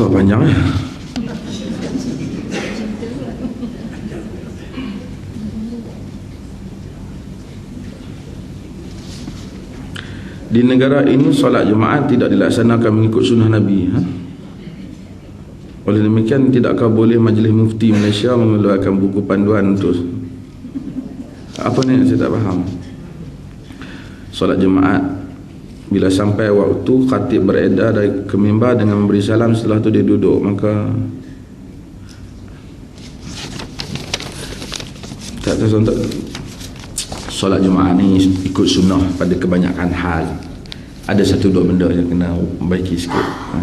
Oh, panjang ya. Di negara ini solat Jumaat tidak dilaksanakan mengikut sunnah Nabi. Ha? Oleh demikian tidakkah boleh Majlis Mufti Malaysia mengeluarkan buku panduan untuk apa ni saya tak faham. Solat Jumaat bila sampai waktu khatib beredar dari ke mimbar dengan memberi salam setelah tu dia duduk. Maka tak tahu untuk solat Jumaat ni ikut sunnah pada kebanyakan hal. Ada satu dua benda yang kena baiki sikit. Ha.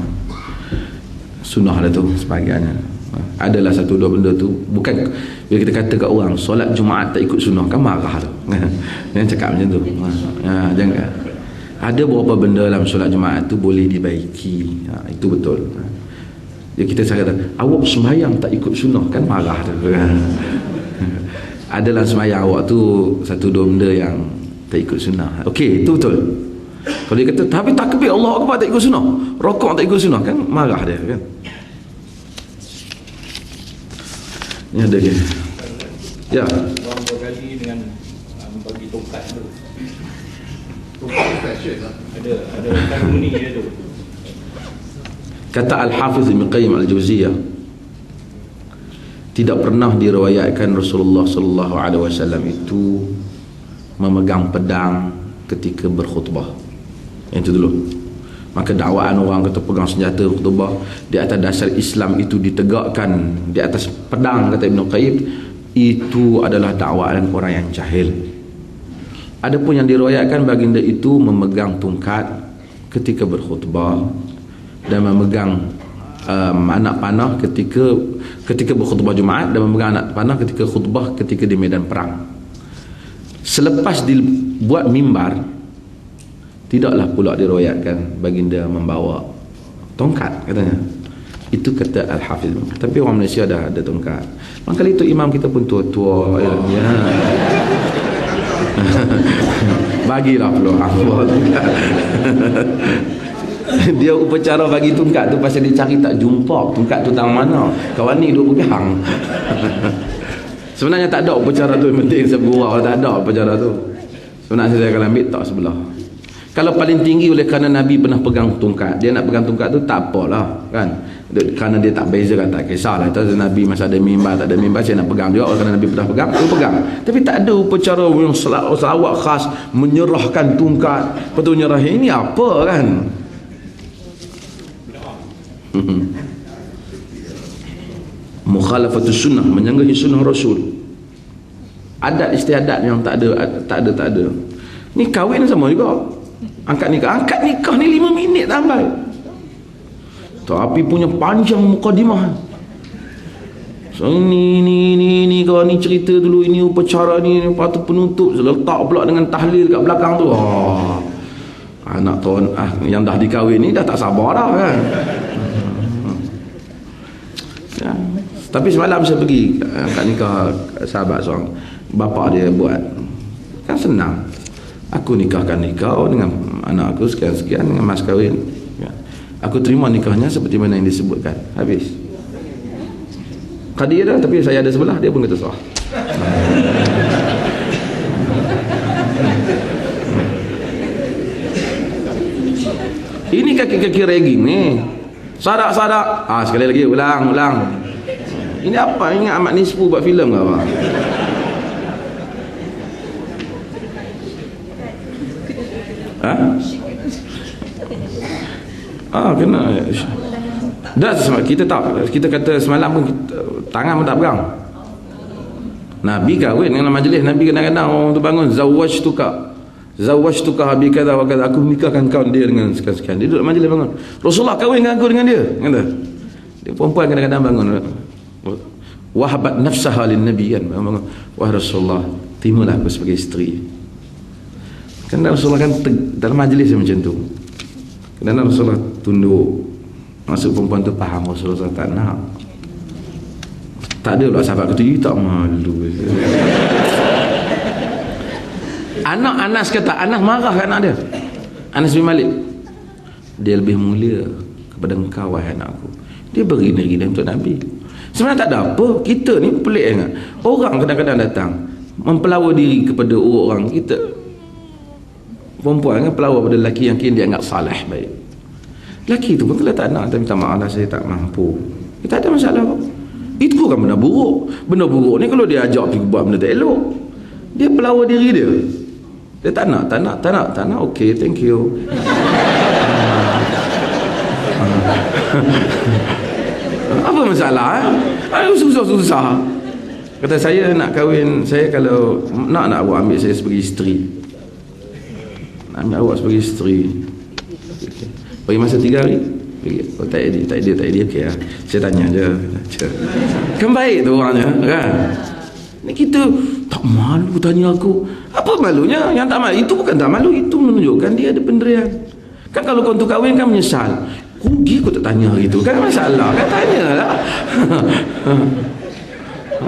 sunnah lah tu sebagainya ha. adalah satu dua benda tu. Bukan bila kita kata kat orang solat Jumaat tak ikut sunnah kan marah tu. Jangan cakap macam tu. Ha. jangan ada beberapa benda dalam solat Jumaat tu boleh dibaiki. Ha. itu betul. Ha. Kita cakap awak sembahyang tak ikut sunnah kan marah tu. Adalah semayang awak tu satu dua benda yang tak ikut sunnah. Okey itu betul. Kalau dia kata tapi takbir Allah Akbar tak ikut sunnah rokok tak ikut sunnah kan marah dia kan. Ni ada dia. Ya. Dengan bagi tongkat tu kata Al-Hafiz Ibn Qayyim Al-Jawziyah tidak pernah diriwayatkan Rasulullah sallallahu alaihi wasallam itu memegang pedang ketika berkhutbah. Yang itu dulu. Maka dakwaan orang kata pegang senjata khutbah di atas dasar Islam itu ditegakkan di atas pedang kata Ibn Qayyim itu adalah dakwaan orang yang jahil. Adapun yang diriwayatkan baginda itu memegang tongkat ketika berkhutbah dan memegang um, anak panah ketika ketika berkhutbah Jumaat dan memegang anak panah ketika khutbah ketika di medan perang. Selepas dibuat mimbar tidaklah pula diriwayatkan baginda membawa tongkat katanya. Itu kata Al-Hafiz. Tapi orang Malaysia dah ada tongkat. Maka itu imam kita pun tua-tua ya. ya. Bagilah peluang dia upacara bagi tungkat tu pasal dia cari tak jumpa. Tungkat tu tang mana. Kawan ni duk pegang. Sebenarnya tak ada upacara tu penting sebuah tak ada upacara tu. Sebenarnya saya akan ambil tak sebelah kalau paling tinggi oleh kerana Nabi pernah pegang tungkat dia nak pegang tungkat tu tak apalah kan? Kerana dia tak beza kan tak kisahlah. Itu Nabi masa ada mimbar tak ada mimbar saya nak pegang juga. Kerana Nabi pernah pegang dia pegang. Tapi tak ada upacara yang selawat khas menyerahkan tungkat betul nyerah ini apa kan? Mukhalafatus sunnah menyanggahi sunnah rasul. Adat istiadat yang tak ada tak ada tak ada. Ni kahwin sama juga angkat nikah angkat nikah ni 5 minit tambah tapi punya panjang mukadimah. So ni ni ni ni kalau ni cerita dulu ini upacara ni. Patut penutup letak pula dengan tahlil kat belakang tu. Oh, anak tuan ah, yang dah dikahwin ni dah tak sabar dah kan? Ya. tapi semalam saya pergi kat nikah sahabat seorang. Bapa dia buat. Kan senang aku nikahkan nikah dengan anak aku sekian-sekian dengan mas kahwin. Ya. aku terima nikahnya seperti mana yang disebutkan. Habis. Kadir dah tapi saya ada sebelah dia pun kata sah. Ini kaki-kaki ragging ni. Sadak-sadak ah sekali lagi ulang ulang. Ini apa? Ingat Ahmad Nisfu buat filem ke apa ha? ah kena. Dah kita tak kita kata semalam pun kita, tangan pun tak pegang. Nabi kahwin dengan majlis Nabi kadang-kadang orang tu bangun zawaj tuka zawaj tuka habi kata wa kata aku menikahkan kau dia dengan sekian-sekian. Dia duduk majlis bangun. Rasulullah kahwin dengan aku dengan dia. Kata. Dia perempuan kadang-kadang bangun. Wahabat nafsaha lin nabi kan bangun. Wahai Rasulullah timulah aku sebagai isteri kan Rasulullah kan dalam majlis macam tu. Kadang-kadang Rasulullah tunduk masuk perempuan tu faham Rasulullah tak nak. Tak ada pula sahabat kata tak malu. Anak Anas kata Anas marah kan anak dia? Anas bin Malik dia lebih mulia kepada engkau wahai anakku dia beri negeri dia untuk Nabi. Sebenarnya tak ada apa. Kita ni pelik sangat. Orang kadang-kadang datang mempelawa diri kepada orang kita perempuan kan pelawar pada lelaki yang kini dia anggap salih baik. Lelaki tu pun kalau tak nak tapi minta maaf lah saya tak mampu. Kita ada masalah apa. Itu bukan benda buruk. Benda buruk ni kalau dia ajak pergi buat benda tak elok dia pelawar diri dia. Dia tak nak tak nak tak nak tak nak ok thank you. Apa masalah eh? Ah, susah-susah. Kata saya nak kahwin saya kalau nak nak awak ambil saya sebagai isteri ambil awak sebagai isteri. Bagi masa tiga hari. Pergi oh, tak ada tak ada tak ada okey lah saya tanya je. Kan baik tu orangnya kan? Ni kita tak malu tanya aku. Apa malunya? Yang tak malu itu bukan tak malu itu menunjukkan dia ada penderian kan kalau kau untuk kahwin kan menyesal. Rugi aku tak tanya gitu kan masalah kan tanya lah